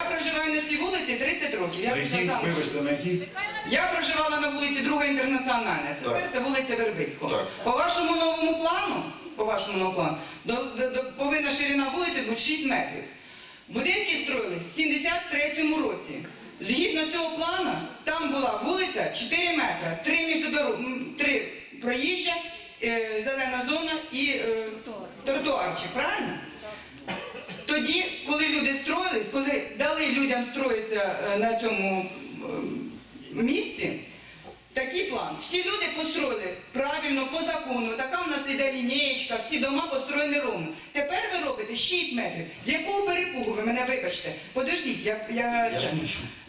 Я проживаю на цій вулиці 30 років. Я На вийшла вибачте, на? Я проживала на вулиці Друга інтернаціональна. Так. це вулиця Вербицького. Так. По вашому новому плану, по вашому новому плану, до, до, до- повинна ширина вулиці бути 6 метрів. Будинки строїлись в 73-му році. Згідно цього плану, там була вулиця 4 метри, 3 між дорог, 3 проїжджа, е, зелена зона і е, тротуарчик, правильно? Тоді, коли люди строїлись, коли дали людям строїтися е, на цьому е, місці, такий план. Всі люди построїли правильно, по закону. Така в нас іде лінієчка, всі дома построєні ровно. Тепер ви робите 6 метрів. З якого перепугу ви мене вибачте? Подождіть, я, я, Я.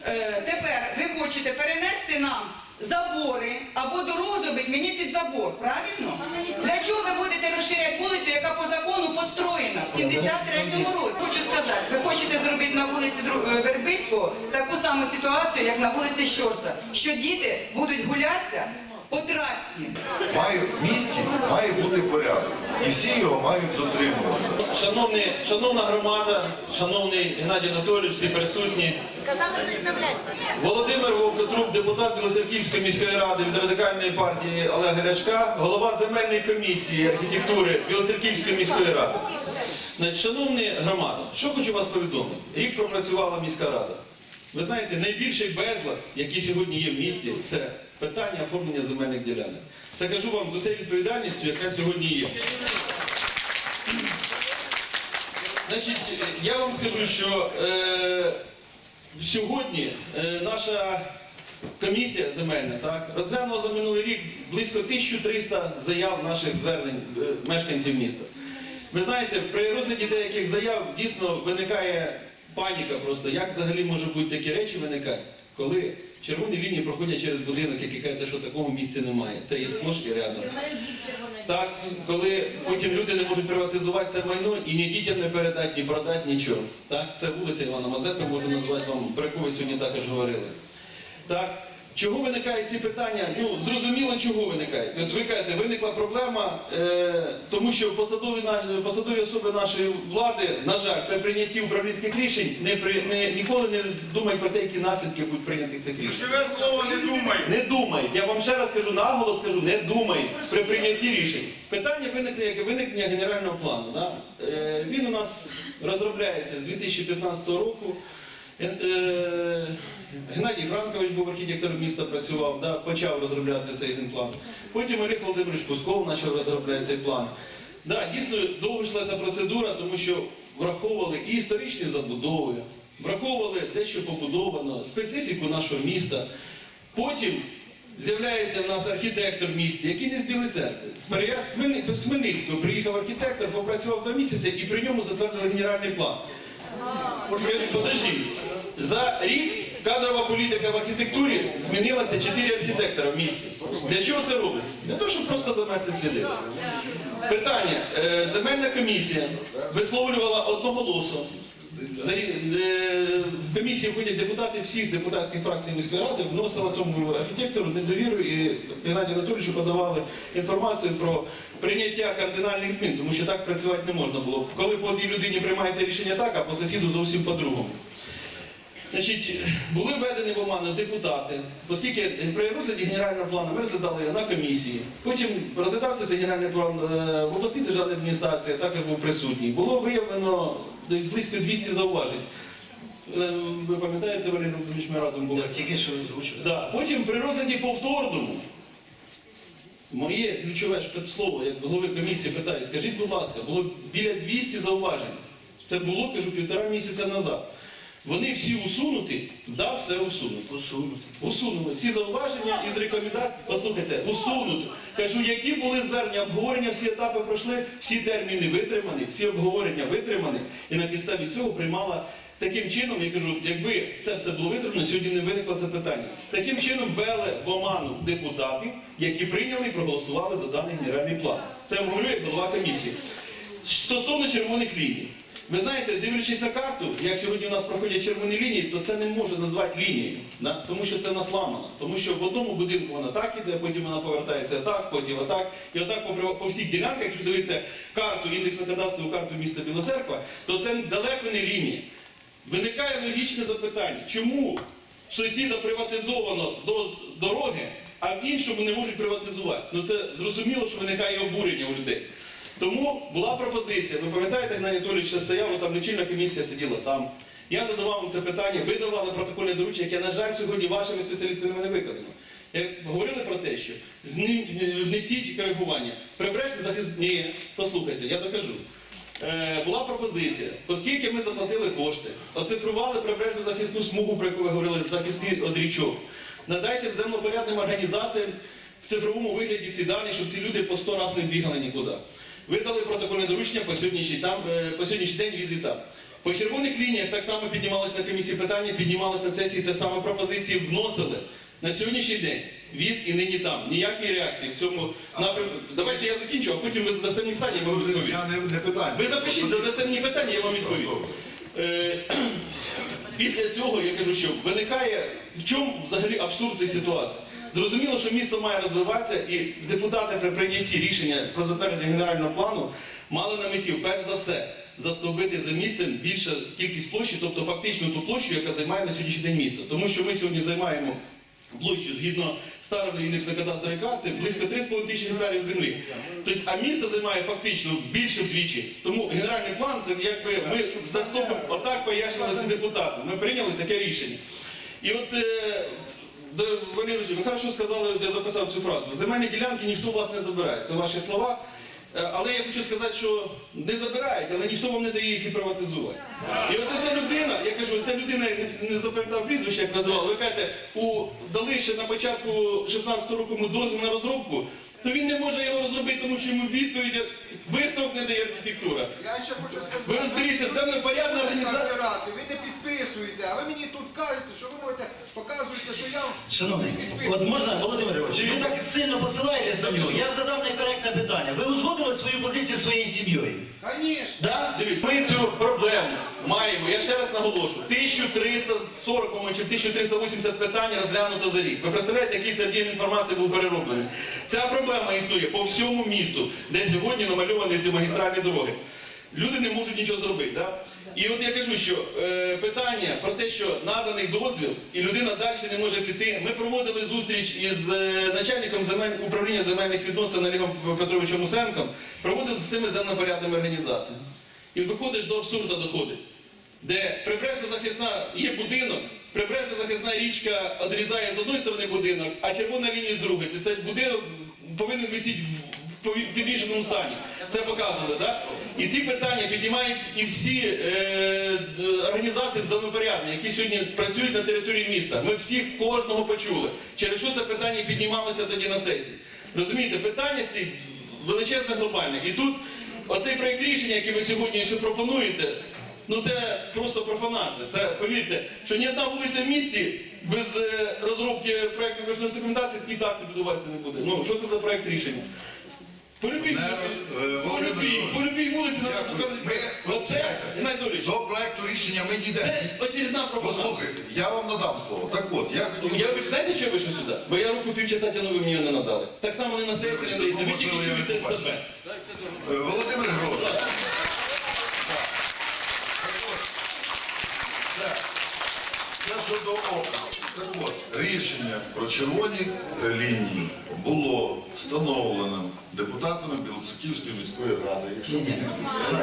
Е, тепер ви хочете перенести нам забори або дорогу зробити мені під забор, правильно? Для чого ви будете розширяти вулицю, яка по закону построєна в 73-му році? Хочу сказати, ви хочете зробити на вулиці е, Вербицького таку саму ситуацію, як на вулиці Щорса, що діти будуть гулятися по трасі. Має, в місті має бути порядок. І всі його мають дотримуватися. Шановні, шановна громада, шановний Геннадій Анатолійович, всі присутні. Сказали представляться. Володимир Вовкотрук, депутат Білоцерківської міської ради від радикальної партії Олега Ляшка, голова земельної комісії архітектури Білоцерківської міської ради. Шановні громада, що хочу вас повідомити. Рік пропрацювала міська рада. Ви знаєте, найбільший безлад, який сьогодні є в місті, це питання оформлення земельних ділянок. Це кажу вам з усією відповідальністю, яка сьогодні є. Значить, я вам скажу, що е, сьогодні е, наша комісія земельна так, розглянула за минулий рік близько 1300 заяв наших звернень е, мешканців міста. Ви знаєте, при розгляді деяких заяв дійсно виникає паніка просто, як взагалі може бути такі речі виникають, коли червоні лінії проходять через будинок, який каже, що такого місця немає. Це є сплошь і рядом. Так, коли потім люди не можуть приватизувати це майно і ні дітям не передати, ні продати, нічого. Так, це вулиця Івана Мазепи, можу назвати вам, про яку ви сьогодні також говорили. Так, чого виникають ці питання? Ну, зрозуміло, чого виникають. От ви кажете, виникла проблема, е, тому що посадові, посадові особи нашої влади, на жаль, при прийнятті управлінських рішень не, при, не, ніколи не думають про те, які наслідки будуть прийнятих цих рішень. Живе слово не думай. Не думають. Я вам ще раз кажу, наголос кажу, не думають при прийнятті рішень. Питання виникне як виникнення генерального плану. Да? Е, він у нас розробляється з 2015 року. Е, е, Геннадій Франкович був архітектором міста, працював, да, почав розробляти цей генплан. Потім Олег Володимирович Пусков почав розробляти цей план. Да, дійсно довго йшла ця процедура, тому що враховували і історичні забудови, враховували те, що побудовано, специфіку нашого міста. Потім з'являється в нас архітектор в місті, який не з Білої церкви. З Хмельницького приїхав архітектор, попрацював два місяці і при ньому затвердили генеральний план. Подождіть, за рік кадрова політика в архітектурі змінилася чотири архітектора в місті. Для чого це робиться? Для того, щоб просто замести сліди. Питання. Е, Земельна комісія висловлювала одноголосо. Е, В комісії входять депутати всіх депутатських фракцій міської ради, вносила тому архітектору недовіру і Геннадію Анатолійовичу подавали інформацію про прийняття кардинальних змін, тому що так працювати не можна було. Коли по одній людині приймається рішення так, а по сусіду зовсім по-другому. Значить, були введені в оману депутати, оскільки при розгляді генерального плану ми розглядали на комісії. Потім розглядався цей генеральний план е, в обласній державній адміністрації, також був присутній. Було виявлено десь близько 200 зауважень. Е, Ви пам'ятаєте, Валерій Рубович, ми разом були? Тільки що озвучив. Да. Потім при розгляді повторному, моє ключове слово, як голови комісії питаю, скажіть, будь ласка, було біля 200 зауважень. Це було, кажу, півтора місяця назад. Вони всі усунуті, да, все усунуто. Усунути. Усунули всі зауваження із рекомендацій. Послухайте, усунуто. Кажу, які були звернення, обговорення, всі етапи пройшли, всі терміни витримані, всі обговорення витримані. І на підставі цього приймала таким чином, я кажу, якби це все було витримано, сьогодні не виникло це питання. Таким чином ввели в оману депутатів, які прийняли і проголосували за даний генеральний план. Це говорю як голова комісії. Стосовно червоних ліній. Ви знаєте, дивлячись на карту, як сьогодні у нас проходять червоні лінії, то це не можна назвати лінією, да? тому що це вона сламана. Тому що в одному будинку вона так іде, потім вона повертається так, потім отак. І отак по, по всіх ділянках, якщо дивитися карту, індексну кадастрову карту міста Білоцерква, то це далеко не лінія. Виникає логічне запитання, чому в сусіда приватизовано до дороги, а в іншому не можуть приватизувати? Ну це зрозуміло, що виникає обурення у людей. Тому була пропозиція. Ви пам'ятаєте, Геннадій Анатолійович ще стояв, там лічильна комісія сиділа там. Я задавав вам це питання, ви давали протокольне доручення, яке, на жаль, сьогодні вашими спеціалістами не виконано. Як говорили про те, що внесіть коригування. Прибережний захист. Ні, послухайте, я докажу. Е, була пропозиція, оскільки ми заплатили кошти, оцифрували прибережну захисну смугу, про яку ви говорили, захисний одрічок. Надайте в землопорядним організаціям в цифровому вигляді ці дані, щоб ці люди по 100 разів не бігали нікуди. Видали протокольне доручення по сьогоднішній, там, е, по сьогоднішній день візита. По червоних лініях так само піднімалось на комісії питання, піднімалось на сесії, те саме пропозиції вносили. На сьогоднішній день віз і нині там. Ніякої реакції в цьому напрямку. Давайте я закінчу, а потім ви задасте мені питання, я вам відповім. Ви запишіть, задасте мені питання, я вам відповім. Е, Після цього я кажу, що виникає в чому взагалі абсурд цієї ситуації. Зрозуміло, що місто має розвиватися, і депутати при прийнятті рішення про затвердження генерального плану мали на меті, перш за все, застовбити за місцем більшу кількість площі, тобто фактично ту площу, яка займає на сьогоднішній день місто. Тому що ми сьогодні займаємо площу згідно старої індексної кадастрової карти близько 3,5 тисячі гектарів землі. Тобто, а місто займає фактично більше вдвічі. Тому генеральний план це якби ми заступимо, отак пояснювали всі депутати. Ми прийняли таке рішення. І от е, до- Валерій, ви хорошо сказали, я записав цю фразу. Земельні ділянки ніхто у вас не забирає. Це ваші слова. Е, Але я хочу сказати, що не забирають, але ніхто вам не дає їх і приватизувати. І оце ця людина, я кажу, ця людина я не- запам'ятав прізвище, як називали. Ви кажете, у дали ще на початку 16 року йому дозвіл на розробку, то він не може його розробити, тому що йому відповідь висновок не дає архітектура. Я ще хочу сказати. Ви розберіться, це непорядна організація. Операції. Ви не підписуєте, а ви мені тут кажете, що ви можете показуєте, що я Шановний, не от можна, Володимир Ігорович, ви так сильно посилаєтесь на нього. Я задав некоректне питання. Ви узгодили свою позицію зі своєю сім'єю? Конечно. Да? Дивіться, ми цю проблему маємо, я ще раз наголошу, 1340 по-моєму, чи 1380 питань розглянуто за рік. Ви представляєте, який це об'єм інформації був перероблений? Ця проблема існує по всьому місту, де сьогодні намальовані ці магістральні дороги. Люди не можуть нічого зробити. Да? І от я кажу, що е, питання про те, що наданий дозвіл, і людина далі не може піти. Ми проводили зустріч із е, начальником земель, управління земельних відносин Олегом Петровичем Усенком, проводив з всіми земнопорядними організаціями. І виходиш до абсурду доходить, де прибережна захисна є будинок, прибережна захисна річка відрізає з одної сторони будинок, а червона лінія з другої. Цей будинок повинен висіти в підвішеному стані. Це показували, так? І ці питання піднімають і всі е, організації землепорядні, які сьогодні працюють на території міста. Ми всіх кожного почули. Через що це питання піднімалося тоді на сесії? Розумієте, питання стоїть величезне глобальне. І тут оцей проєкт рішення, який ви сьогодні пропонуєте, ну це просто профанація. Це повірте, що ні одна вулиця в місті без е, розробки проєктної кошторисної документації і так не будуватися не буде. Ну що це за проєкт рішення? По любій вулиці, е, по любій, по любій вулиці. Ми, Оце, чекайте, до проекту рішення ми дійдемо. це очередна профанація. Послухайте, я вам надам слово. Так от, я хотів... Я ви знаєте, чого я вийшов сюди? Бо я руку півчаса тягнув, ви мені її не надали. Так само не на сесії не даєте, ви тільки чуєте себе. Е, Володимир Григорович. Так. Так от, Це, це щодо округу. Так от, рішення про червоні лінії було встановлено депутатами Білоцерківської міської ради. Якщо.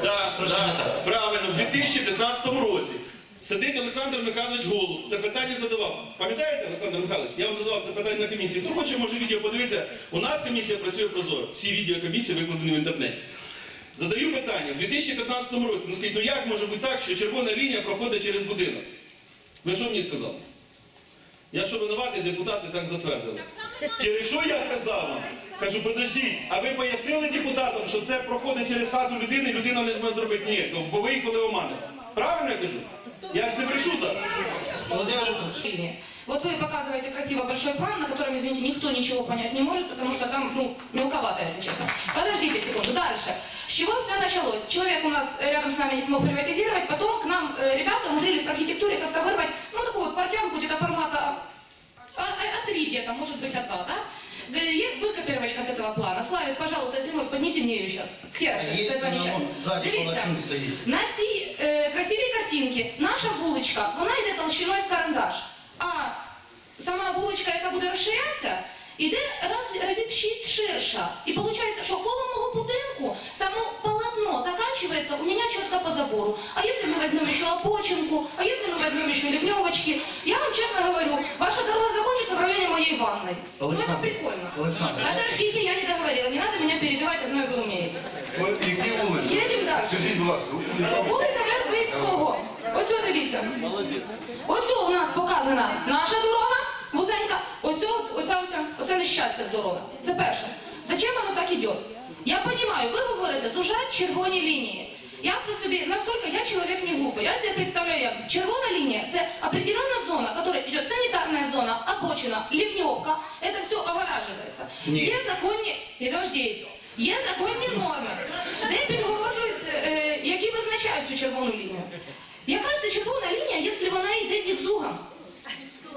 Так, так, правильно, в 2015 році. Сидить Олександр Михайлович Голуб, це питання задавав. Пам'ятаєте, Олександр Михайлович? Я вам задавав це питання на комісії. Хто хоче, може відео подивитися. У нас комісія працює прозоро. Всі відео комісії викладені в інтернеті. Задаю питання. В 2015 році, ну скажіть, ну як може бути так, що червона лінія проходить через будинок? Ви що мені сказали? Я що винуватий, депутати так затвердили. Через що я сказав вам? Кажу, подождіть, а ви пояснили депутатам, що це проходить через хату людини, людина не зможе зробити ні, бо ви їх коли омани. Правильно я кажу? Я ж не брешу зараз. Володимир Ігорович. Линии. Вот вы показываете красиво большой план, на котором, извините, никто ничего понять не может, потому что там, ну, мелковато, если честно. Подождите секунду, дальше. С чего все началось? Человек у нас э, рядом с нами не смог приватизировать, потом к нам э, ребята умудрились в архитектуре как-то вырвать, ну, такую вот портянку где-то формата а- а- А3 где-то, может быть, А2, да? Г- е- Выкопировочка с этого плана. Славик, пожалуйста, если можешь, поднеси мне ее сейчас. Ксерокс, А є це воно замечательно. ззаді Дивіться, палачун стоїть. на цій е, красивій картинці наша вуличка, вона йде толщиною з карандаш. А сама вуличка, яка буде розширятися, йде раз, разів 6 ширша. І виходить, що коло мого будинку само полотно заканчивается у меня четко по забору. А если мы возьмем еще опочинку, а если мы возьмем еще ливневочки, я вам честно говорю, ваша дорога закончится в районе моей ванной. Ну это Олександр, прикольно. Олександр. Подождите, я не договорила, не надо меня перебивать, я знаю, вы умеете. Ви- Які вулиці? Їдемо далі. Скажіть, будь ласка, ви- Вулиця Вербицького. Ось о, дивіться. Ось о, у нас показана наша дорога, вузенька. Ось о, оця, оця, оце нещастя з дороги. Це перше. Зачем воно так іде? Я розумію, ви говорите, сужать червоні лінії. Як ви собі, наскільки я чоловік не глупий, я себе представляю, як червона лінія це определенна зона, яка йде санітарна зона, обочина, ливневка, це все огораживается. Ні. Є законні, підождіть, є законні норми, де підгорожують, е, е, які визначають цю червону лінію. Яка ж це червона лінія, якщо вона йде зігзугом?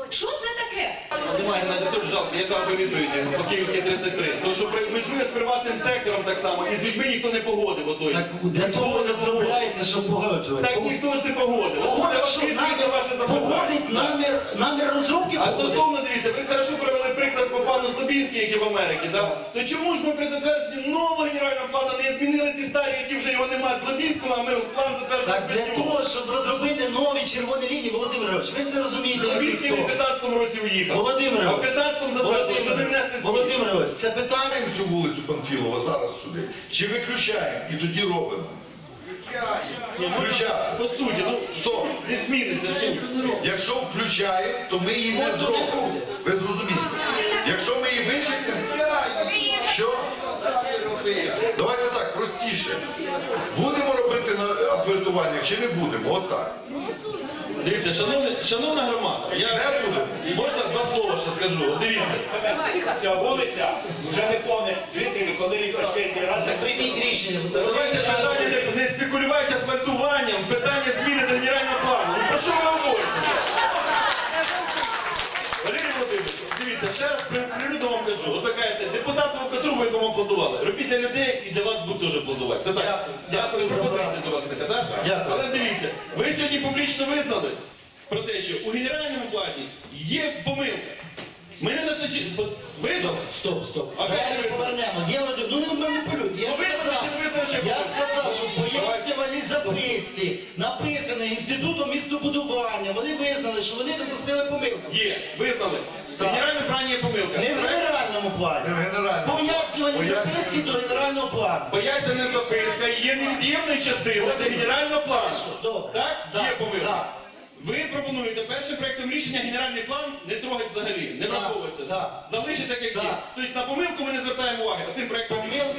Що це таке? Немає на тут жалко, яка там відповіді по Київській 33. Тому що при- межує з приватним сектором так само, і з людьми ніхто не погодив отой. Так для того розробляється, щоб погоджувати. Так ніхто ж не погодив. Погодить, що відповідь на ваше запитання. погодить намір, намір розробки. А погодить. стосовно дивіться, ви хорошо привели приклад пану Слобінській, який в Америці, да? то чому ж ми при затвердженні нового генерального плану не відмінили ті старі, які вже його немає Слобінського, а ми план затверджуємо Так для того, щоб розробити нові червоні лінії, Володимирович, ви ж це розумієте, як Слобінський в 15-му році уїхав. Володимир, А в 15-му затверджували, що не внесли зміни. Володимирович, це питання. Цю вулицю Панфілова зараз сюди. Чи виключаємо і тоді робимо? Включаємо. По суті, ну, Стоп. не зміниться суть. Якщо включаємо, то ми її не зробимо. Ви зрозумієте? Якщо ми її вичекаємо, що? Давайте так, простіше. Будемо робити на асфальтування чи не будемо? От так. Дивіться, шановна, шановна громада, я можна два слова ще скажу. От Дивіться. Ця вулиця вже не повне жителі, коли її пройшли раз. Прийміть рішення. Давайте питання не, не спекулювайте асфальтуванням, питання зміни до генерального плану. Ну про що ви говорите? Дивіться, ще раз при- прилюдно вам кажу. От ви кажете, депутату Трубу, якому аплодували. Робіть для людей і для вас будуть теж аплодувати. Це так. Дякую. За пропозиція до вас така, так? Дякую. Але дивіться, ви сьогодні публічно визнали про те, що у генеральному плані є помилка. Ми не знайшли чи- визнали? Стоп, стоп. А Давайте як ви повернемо. Є один- ну не маніпулюйте. Я Ну, визнали сказав, чи не визнали, що я сказав, що в пояснювальній записці написано Інститутом містобудування. Вони визнали, що вони допустили помилку. Є, визнали. В Так. генеральному плані є помилка. Не в генеральному плані. Не в генеральному. Пояснювальні записки записці до генерального плану. Пояснена записка є невід'ємною частиною до генерального плану. Так? Так, Є помилка. Ви пропонуєте першим проєктом рішення генеральний план не трогати взагалі, не враховується. так. Залишити так, як є. Тобто на помилку ми не звертаємо уваги, а цим проектом